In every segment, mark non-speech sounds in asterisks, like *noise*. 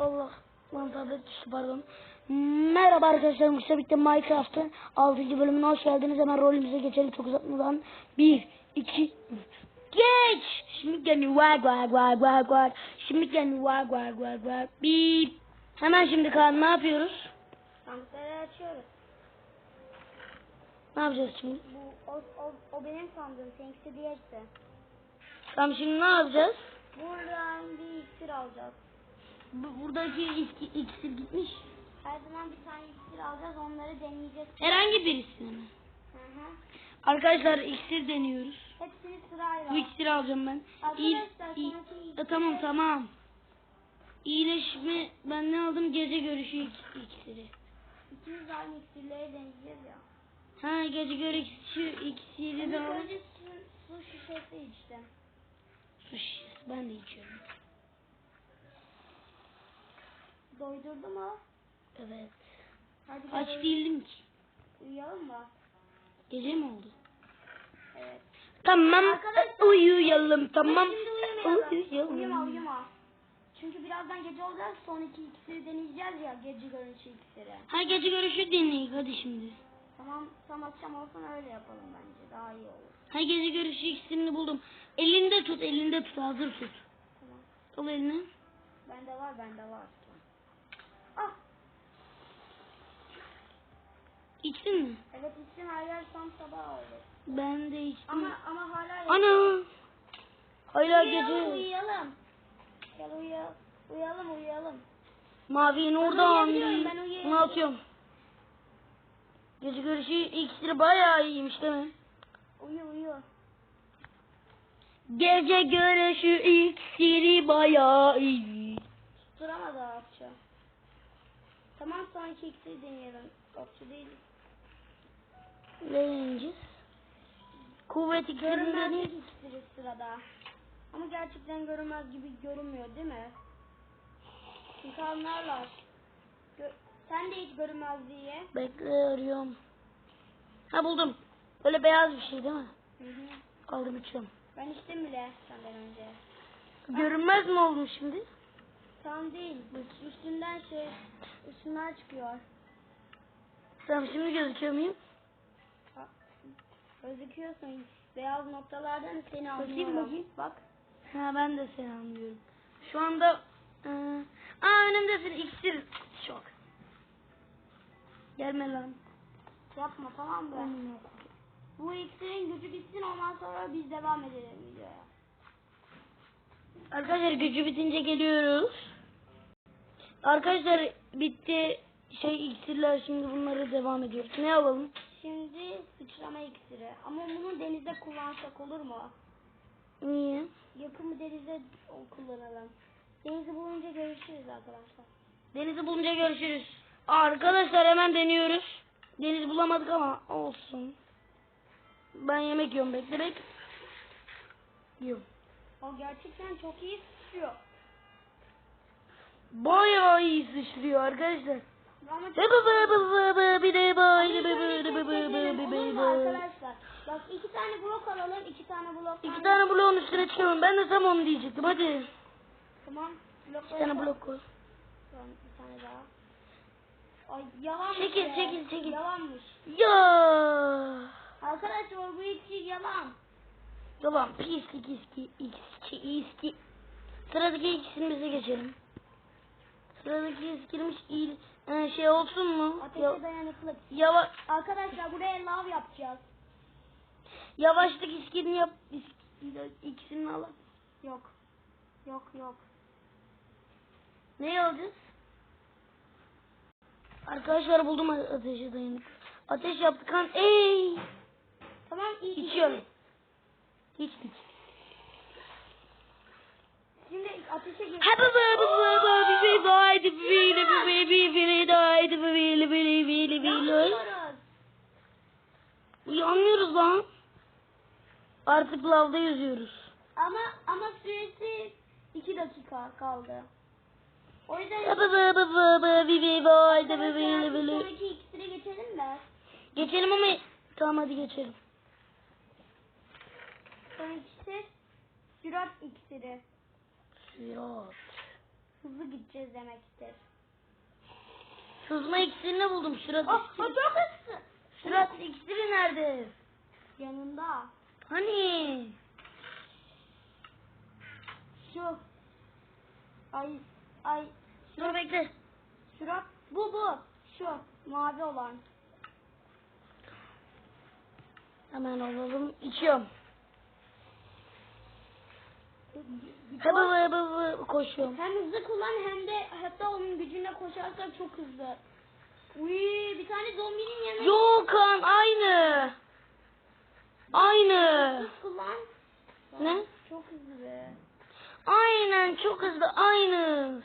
Allah. Lan tablet düştü pardon. Merhaba arkadaşlar. Mustafa birlikte Minecraft'ın 6. bölümüne hoş geldiniz. Hemen rolümüze geçelim çok uzatmadan. 1, 2, 3. Geç! Şimdi gel vag vag vag vag vag. Şimdi gel vag vag vag vag. Bip. Hemen şimdi Kaan ne yapıyoruz? Sandıkları açıyoruz. Ne yapacağız şimdi? Bu o, o, o benim sandığım. Seninkisi diğerisi. Tamam şimdi ne yapacağız? Buradan bir iksir alacağız. Bu- Buradaki iski, iksir gitmiş. Her zaman bir tane iksir alacağız. Onları deneyeceğiz. Herhangi birisini mi? Hı hı. Arkadaşlar iksir deniyoruz. Hepsini sırayla. Bu iksiri alacağım ben. İyi, Arkadaşlar iyi- iksir- E, tamam tamam. İyileşme ben ne aldım? Gece görüşü ik- iksiri. İkimiz de aynı iksirleri deneyeceğiz ya. Ha gece görüşü iksiri de İlk aldım. önce su, su şişesi içtim. Su şişesi ben de içiyorum. Doydurdu mu? Evet. Hadi Aç gel değildim ki. uyuyalım mı? Gece mi oldu? Evet. Tamam Arkadaşlar- uyuyalım tamam. Şimdi uyumayalım. Uyuyalım. Uyuma uyuma. Çünkü birazdan gece olacak. Son iki iksiri deneyeceğiz ya. Gece görünüşü iksiri. Ha gece görüşü deneyik hadi şimdi. Tamam tam akşam olsun öyle yapalım bence. Daha iyi olur. Ha gece görüşü iksirini buldum. Elinde tut elinde tut hazır tut. Tamam. Al elini. Bende var bende var. Ah İçtin mi? evet içtim her yer tam sabah oldu. Ben de içtim. Ama ama hala Ana. Hala uyuyalım gece. uyuyalım. Gel uyuyalım. Uyuyalım uyuyalım. Mavi'nin orada. Ne atıyorum? Gece görüşü iksiri bayağı iyiymiş değil mi? Uyu uyu. Gece görüşü iksiri bayağı iyi. Duramadı Akça. Tamam sonraki iksiri deneyelim. Okçu değiliz. Ne deneyeceğiz? Kuvvet iksirini Görünmezlik deneyelim. iksiri sırada. Ama gerçekten görünmez gibi görünmüyor değil mi? Çünkü anlarlar. Gö- Sen de hiç görünmezliği. Bekle arıyorum. Ha buldum. Böyle beyaz bir şey değil mi? Hı hı. Aldım içiyorum. Ben içtim bile senden önce. Görünmez mi oldum şimdi? Tam değil. Üstünden şey, üstünden çıkıyor. Tamam şimdi gözüküyor muyum? Gözüküyorsun. Beyaz noktalardan seni Bakayım, anlıyorum. bakayım. Bak. Ha ben de seni anlıyorum. Şu anda e, aa önümdesin iksir şok. Gelme lan. Yapma tamam mı? Bu iksirin gücü bitsin ondan sonra biz devam edelim videoya. Arkadaşlar gücü bitince geliyoruz. Arkadaşlar bitti şey iksirler şimdi bunları devam ediyoruz. Ne alalım? Sıçrama iksiri. Ama bunu denizde kullansak olur mu? Niye? Yakın bir denizde kullanalım. Denizi bulunca görüşürüz arkadaşlar. Denizi bulunca görüşürüz. Arkadaşlar hemen deniyoruz. Deniz bulamadık ama olsun. Ben yemek yiyorum bekle bekle. Yiyorum. O gerçekten çok iyi sıçrıyor. Bayağı iyi sıçrıyor arkadaşlar. Arkadaşlar bak iki tane blok alalım iki tane blok İki tane bloğun üstüne çıkıyorum. Ben de tam onu diyecektim. Hadi. Tamam İki tane blok koy. Bir tane daha. Ay yalanmış Çekil ya. çekil çekil. Yalanmış. Ya. Arkadaşlar bu iki şey yalan. Yalan pis iki iski iski iski Sıradaki ikisini bize geçelim. Sıradaki iskilmiş iyi e, şey olsun mu? Ateşe Ya, dayanıklı. yava, Arkadaşlar buraya lav yapacağız. yavaşlık iskilini yap. İkisini al. Yok. Yok yok. Ne alacağız? Arkadaşlar buldum ateşe dayanık. Ateş yaptık kan. Ey! Tamam iyi. İçiyorum. İçtik. Şimdi ateşe gir beni doydu beni beni beni doydu beni beni beni beni Uyanmıyoruz lan. Artık lavda yüzüyoruz. Ama ama süresi iki dakika kaldı. O yüzden sonraki ikisine geçelim mi? Geçelim ama tamam hadi geçelim. Son ikisi Sürat iksiri. Sürat hızlı gideceğiz demektir. Sızma iksirini buldum. Sürat o iksiri. çok hızlı. Sürat iksiri nerede? Yanında. Hani? Şu. Ay ay. Dur bekle. Şurat. Bu bu. Şu. Mavi olan. Hemen alalım. İçiyorum. Hıbı hıbı hıbı koşuyorum. Hem hızlı kullan hem de hatta onun gücüne koşarsak çok hızlı. Uy, bir tane zombinin yanına Yok kan aynı. Aynı. kullan. Ne? Çok hızlı be. Aynen çok hızlı aynı.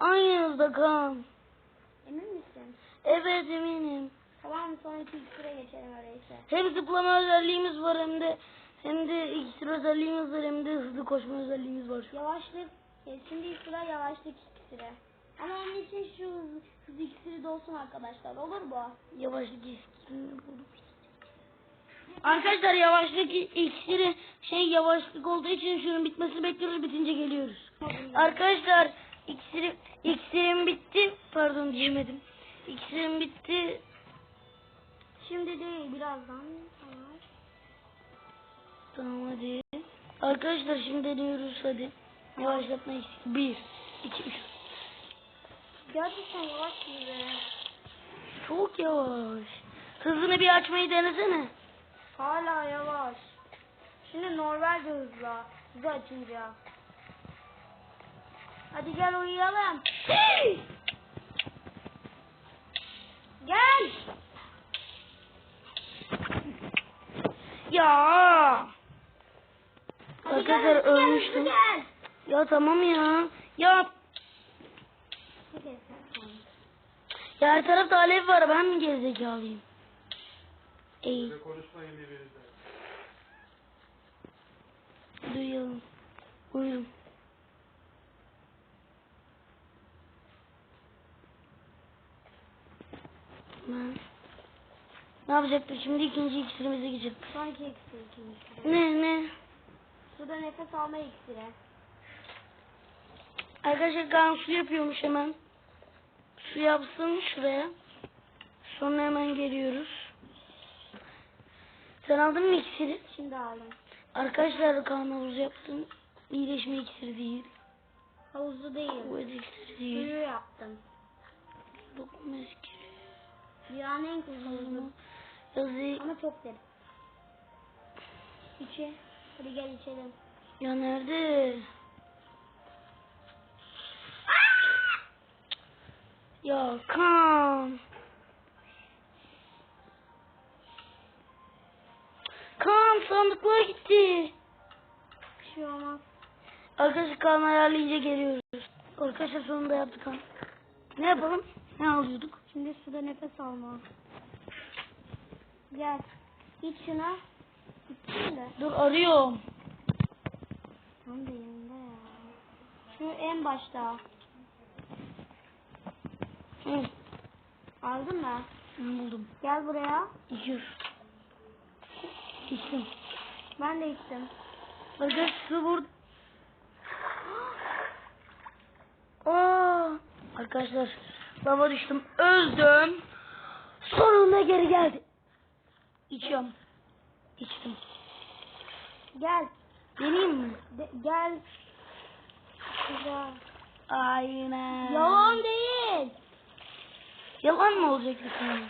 Aynı hızda kan. Emin misin? Evet eminim. Tamam sonraki iksire geçelim öyleyse. Hem zıplama özelliğimiz var hem de hem de iksir özelliğimiz var hem de hızlı koşma özelliğimiz var. Yavaşlık. e, Şimdi sıra yavaşlık iksiri. Ama onun için şu hız, hız iksiri de olsun arkadaşlar. Olur mu? Yavaşlık iksirini buldum. Arkadaşlar yavaşlık iksiri şey yavaşlık olduğu için şunun bitmesini bekliyoruz bitince geliyoruz. Arkadaşlar iksirim, iksirim bitti. Pardon diyemedim. İksirim bitti. Şimdi değil birazdan. Tamam. Hadi. Arkadaşlar şimdi deniyoruz hadi. Yavaşlatma iksiri. Bir, iki, üç. Gerçekten yavaş gibi. Çok yavaş. Hızını bir açmayı denesene. Hala yavaş. Şimdi normal hızla. Hızı açınca. Hadi gel uyuyalım. Gel. Ya. Arkadaşlar ölmüştüm. Ya tamam ya. Ya. Ya her tarafta alev var ben mi gerizekalıyım? Birbirinizle. duyalım. Uyum. Ben... Ne yapacaktık şimdi ikinci iksirimize geçelim. Sonraki iksir ikinci. Ne ne? Suda nefes alma iksiri. Arkadaşlar Kaan su yapıyormuş hemen. Su yapsın şuraya. Sonra hemen geliyoruz. Sen aldın mı iksiri? Şimdi aldım. Arkadaşlar Kaan havuz yaptım. İyileşme iksiri değil. Havuzlu değil. Kuvvet iksiri değil. Suyu yaptım. Dokunma iksiri. Dünyanın en güzel havuzu. Yazı Ama çok derin. İçi. Hadi gel içelim. ya nerede? Ya Kaan. Kaan sandıklar gitti. Bir şey olmaz. Arkadaşlar Kaan ayarlayınca geliyoruz. Arkadaşlar sonunda yaptık Kaan. Ne yapalım? Ne alıyorduk? Şimdi suda nefes alma. Gel. İç şuna. Dur arıyorum. Tam da yanında ya. Şu en başta. Hı, Aldın mı? ben buldum. Gel buraya. İçiyor. İçtim. Ben de içtim. Arkadaşlar su burada. *gasps* Aa, arkadaşlar lava düştüm. Öldüm. Sonunda geri geldi. İçiyorum. İçtim. Gel. Deneyeyim mi? De- gel. Güzel. Aynen. Yalan değil. Yalan mı olacak bir tane?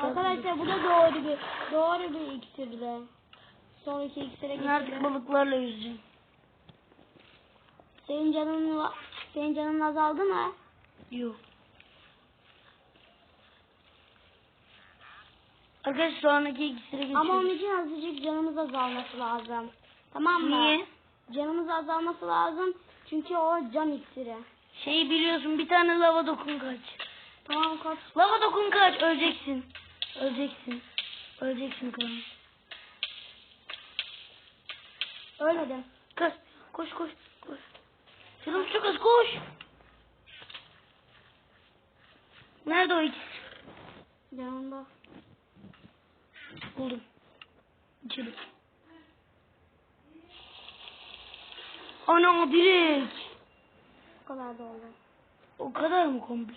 Arkadaşlar bu da doğru bir doğru bir iksirdi. Sonraki iksire Ben artık geçelim. balıklarla yüzeceğim. Senin canın senin canın azaldı mı? Yok. Arkadaşlar sonraki ikisine geçiyoruz. Ama onun için azıcık canımız azalması lazım. Tamam mı? Niye? Canımız azalması lazım. Çünkü o can iksiri. Şey biliyorsun bir tane lava dokun kaç. Tamam kaç. Lava dokun kaç öleceksin. Öleceksin. Öleceksin kanka. Ölmedim. Kaç. Koş koş koş. Canım çok az koş. Nerede o ikisi? Yanında. Buldum. İçeri. Ana direkt. Bu kadar da oldu. O kadar mı komple?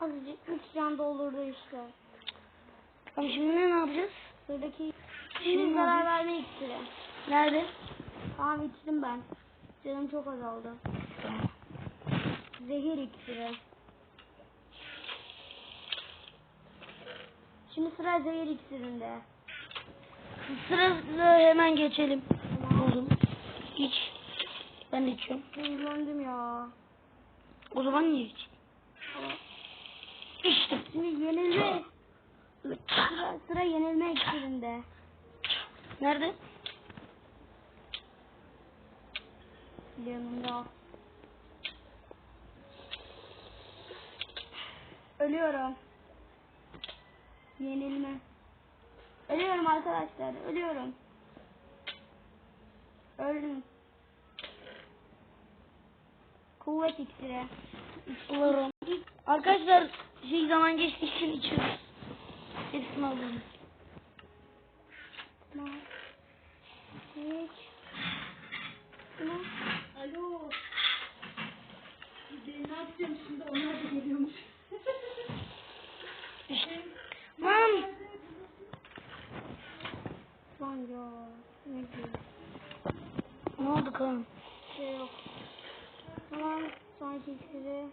Azıcık üç can doldurdu işte. Tamam şimdi ne, yapacağız? Buradaki Şimdi zarar verme iksiri. Nerede? Tamam içtim ben. Canım çok azaldı. Zehir iksiri. Şimdi sıra zehir iksirinde. Sırasına hemen geçelim. Oğlum. İç. Ben de içiyorum. Zehirlendim ya. O zaman niye iç? İçtim. Şimdi yenilme. Sıra, sıra yenilme iksirinde. Nerede? Yanımda. Ölüyorum. Yenilme. Ölüyorum arkadaşlar. Ölüyorum. Öldüm. Kuvvet iksiri. Umarım. Arkadaşlar şey zaman geçtiği için içiyoruz. Hepsini alalım. Tamam. Hiç. Tamam. Alo. Ben ne yapacağım şimdi? Onlar da geliyormuş. İşte. Tamam. Lan ya. Ne diyeyim? Ne oldu kan? şey yok. Tamam, sanki iksiri.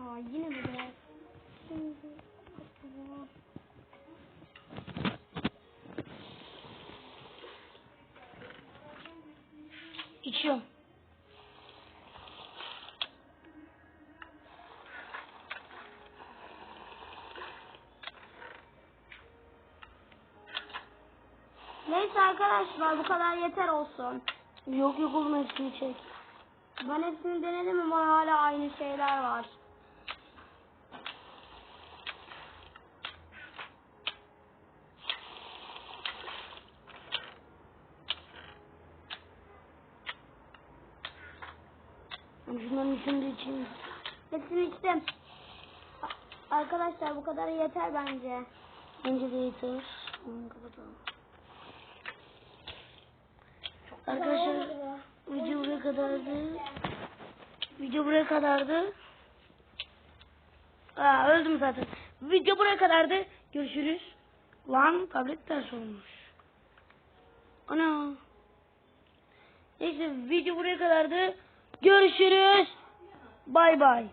Aa yine mi biraz? Şimdi bakalım. İçiyorum. Neyse arkadaşlar bu kadar yeter olsun. Yok yok oğlum hepsini çek. Ben hepsini denedim ama hala aynı şeyler var. Ben şunların üçünü de içeyim. Hepsini içtim. Arkadaşlar bu kadar yeter bence. Bence de yeter. Arkadaşlar video buraya kadardı. Video buraya kadardı. Aa öldüm zaten. Video buraya kadardı. Görüşürüz. Lan tablet ters olmuş. Ana. Neyse video buraya kadardı. Görüşürüz. Bye bye.